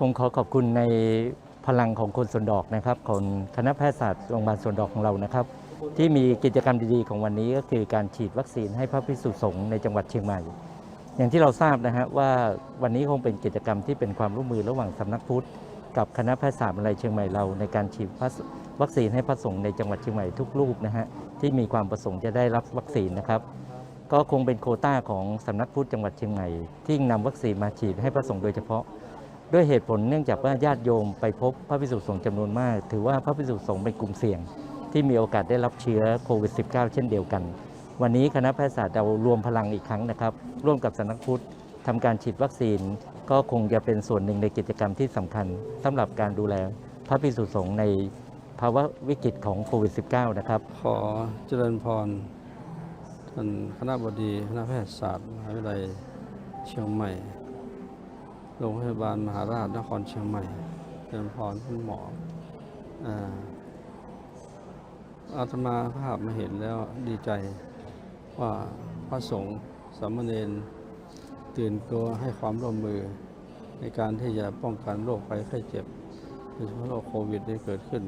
ผมขอขอบคุณในพลังของคนสวนดอกนะครับของคณะแพทยศาสตร์โรงพยาบาลสวนดอกของเรานะครับ ที่มีกิจกรรมดีๆ ของวันนี้ก็คือการฉีดวัคซีนให้พระภิกษุสงฆ์ในจังหวัดเชียงใหม่ อย่างที่เราทราบนะฮะว่าวันนี้คงเป็นกิจกรรมที่เป็นความร่วมมือระหว่างสำนักพุทธกับคณะแพทยศาสตร์มหาวิทยาลัยเชียงใหม่เรา ในการฉีดวัคซีนให้พระสงฆ์ในจังหวัดเชียงใหม่ทุกรูปนะฮะที่มีความประสงค์จะได้รับวัคซีนนะครับก็คงเป็นโคต้าของสำนักพุทธจังหวัดเชียงใหม่ที่นำวัคซีนมาฉีดให้พระสงฆ์โดยเฉพาะ ด้วยเหตุผลเนื่องจากว่าญาติโยมไปพบพระภิกษุสงฆ์จำนวนมาก ถือว่าพระภิกษุสงฆ์เป็นกลุ่มเสี่ยง ที่มีโอกาสได้รับเชื้อโควิด -19 เช่นเดียวกัน วันนี้คณะแพทยศาสตร์เรารวมพลังอีกครั้งนะครับ ร่วมกับสนักพุทธทำการฉีดวัคซีน ก็คงจะเป็นส่วนหนึ่งในกิจกรรมที่สำคัญสำหรับการดูแลพระภิกษุสงฆ์ในภาวะวิกฤตของโควิด -19 นะครับ ขอเจริญพรท่านคณะบดีคณะแพทยศาสตร์มหาวิทยาลัยเชียงใหม่ โรงพยาบาลมหาราชนครเชียงใหม่เจริญพรท่านหมออาตมาภาพมาเห็นแล้วดีใจว่าพระสงฆ์สามเณรตื่นตัวให้ความร่วมมือในการที่จะป้องกันโรคภัยไข้เจ็บโดยเฉพาะโรคโควิดที่เกิดขึ้น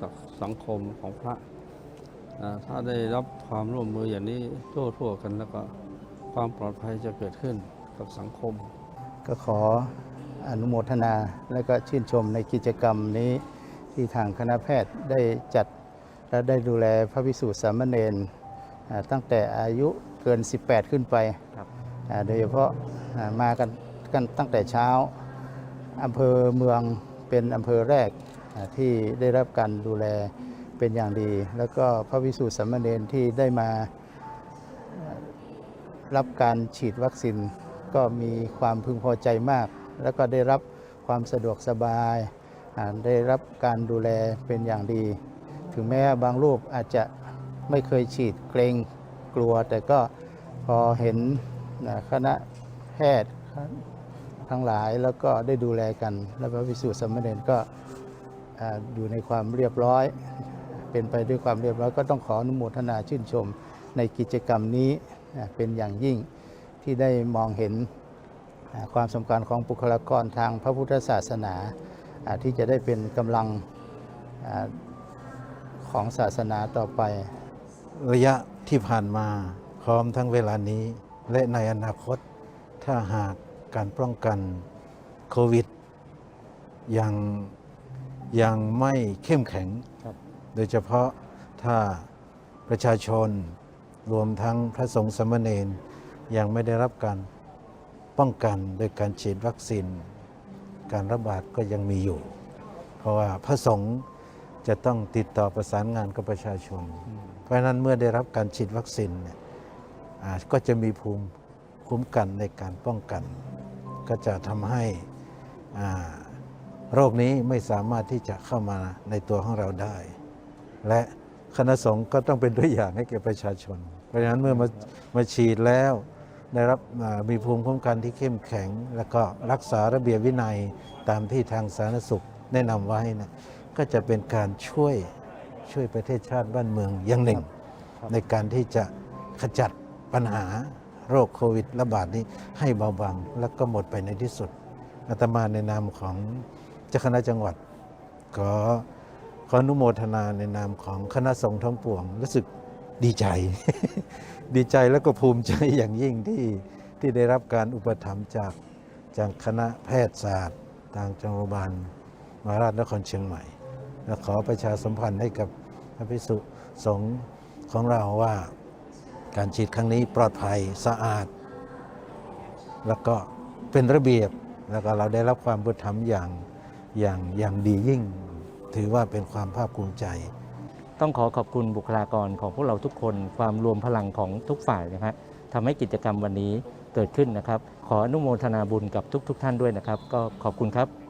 กับสังคมของพระ ถ้าได้รับความร่วมมืออย่างนี้ทั่วๆกันแล้วก็ความปลอดภัยจะเกิดขึ้นกับสังคม ก็ขออนุโมทนาและก็ชื่นชมในกิจกรรมนี้ที่ทางคณะแพทย์ได้จัดและได้ดูแลพระพิสุสามเณรตั้งแต่อายุเกิน 18 ขึ้นไปโดยเฉพาะมากันกันตั้งแต่เช้าอำเภอเมืองเป็นอำเภอแรกที่ได้รับการดูแลเป็นอย่างดี แล้วก็พระวิสุทธิสามเณรที่ได้มารับการฉีดวัคซีน ก็มีความพึงพอใจมาก แล้วก็ได้รับความสะดวกสบายได้รับการดูแลเป็นอย่างดี ถึงแม้บางรูปอาจจะไม่เคยฉีดเกรงกลัว แต่ก็พอเห็นคณะแพทย์ทั้งหลายแล้วก็ได้ดูแลกัน และพระวิสุทธิสามเณรก็อยู่ในความเรียบร้อย เป็นไปด้วยความเรียบร้อยก็ต้องขออนุโมทนาชื่นชมในกิจกรรมนี้เป็นอย่างยิ่ง ที่ได้มองเห็นอ่าความสำคัญของบุคลากรทางพระพุทธศาสนาอ่าที่จะได้เป็นกำลังอ่าของศาสนาต่อไป ระยะที่ผ่านมาพร้อมทั้งเวลานี้ และในอนาคต ถ้าหากการป้องกันโควิดยังยังไม่เข้มแข็งครับโดยเฉพาะถ้าประชาชนรวมทั้งพระสงฆ์สามเณร ยังไม่ได้รับการป้องกันโดยการฉีดวัคซีน การระบาดก็ยังมีอยู่ เพราะว่าพระสงฆ์จะต้องติดต่อประสานงานกับประชาชน เพราะนั้นเมื่อได้รับการฉีดวัคซีนเนี่ยก็จะมีภูมิคุ้มกันในการป้องกัน ก็จะทำให้โรคนี้ไม่สามารถที่จะเข้ามาในตัวของเราได้ และคณะสงฆ์ก็ต้องเป็นตัวอย่างให้แก่ประชาชน เพราะฉะนั้นเมื่อมามาฉีดแล้ว ได้รับอ่ามีภูมิคุ้มกันที่เข้มแข็ง แล้วก็รักษาระเบียบวินัยตามที่ทางสาธารณสุขแนะนำไว้นะก็จะเป็นการช่วยช่วยประเทศชาติบ้านเมืองอย่างหนึ่งครับในการที่จะขจัดปัญหาโรคโควิดระบาดนี้ให้เบาบางแล้วก็หมดไปในที่สุดอาตมาในนามของเจ้าคณะจังหวัด ขอขออนุโมทนาในนามของคณะสงฆ์ทั้งปวงรู้สึก ดีใจ ดีใจแล้วก็ภูมิใจอย่างยิ่งที่ที่ได้รับการอุปถัมภ์จากจากคณะแพทยศาสตร์ทางจังหวัดบาลมหาราชนครเชียงใหม่ และขอประชาสัมพันธ์ให้กับพระภิกษุสงฆ์ของเราว่าการฉีดครั้งนี้ปลอดภัยสะอาด แล้วก็เป็นระเบียบแล้วก็เราได้รับความบุถัมภ์อย่างอย่างอย่างดียิ่ง ถือว่าเป็นความภาคภูมิใจ ต้องขอขอบคุณบุคลากรของพวกเราทุกคน ความรวมพลังของทุกฝ่ายนะครับทำให้กิจกรรมวันนี้เกิดขึ้นนะครับ ขออนุโมทนาบุญกับทุก ๆท่านด้วยนะครับ ก็ขอบคุณครับ